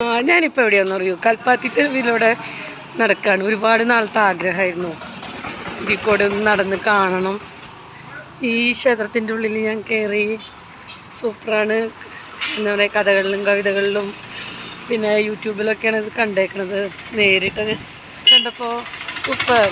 ഞാനിപ്പോൾ എവിടെയാണെന്ന് അറിയൂ? കൽപ്പാത്തി തെരുവിലൂടെ നടക്കുകയാണ് ഒരുപാട് നാളത്തെ ആഗ്രഹമായിരുന്നു. ഇതിൽ കൂടെ ഒന്ന് നടന്ന് കാണണം. ഈ ക്ഷേത്രത്തിന്റെ ഉള്ളിൽ ഞാൻ കയറി സൂപ്പറാണ്. എന്താ പറയുക കഥകളിലും കവിതകളിലും പിന്നെ യൂട്യൂബിലൊക്കെയാണ് ഇത് കണ്ടേക്കണത് നേരിട്ട് കണ്ടപ്പോൾ സൂപ്പർ.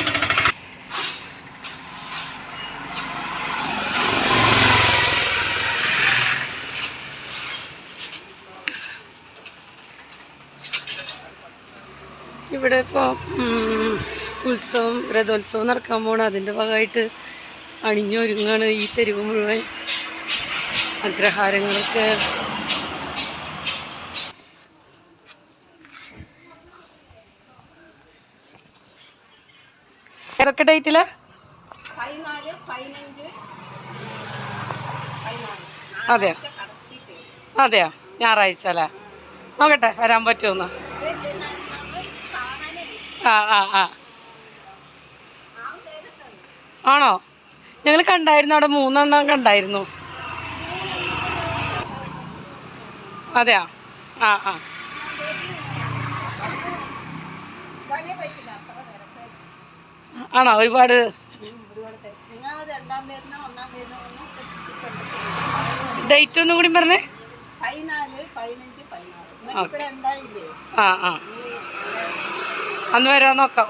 ഇവിടെ ഇപ്പോൾ ഉത്സവം രഥോത്സവം നടക്കാൻ പോകണം അതിന്റെ ഭാഗമായിട്ട് അണിഞ്ഞൊരുങ്ങാണ് ഈ തെരുവ് മുഴുവൻ. അഗ്രഹാരങ്ങളൊക്കെ. ഏതൊക്കെ ഡേറ്റിലാ? അതെയോ? അതെയോ? ഞായറാഴ്ച അല്ലേ? നോക്കട്ടെ വരാൻ പറ്റുമെന്ന് ആ ആ ആ. ആണോ? ഞങ്ങൾ കണ്ടായിരുന്നു അവിടെ മൂന്നെണ്ണം കണ്ടായിരുന്നു. അതെയാ? ആ ആ. ആണോ? ഒരുപാട് ഡേറ്റ് ഒന്നും കൂടി പറഞ്ഞേ ആ ആ. അന്ന് വരാൻ നോക്കാം.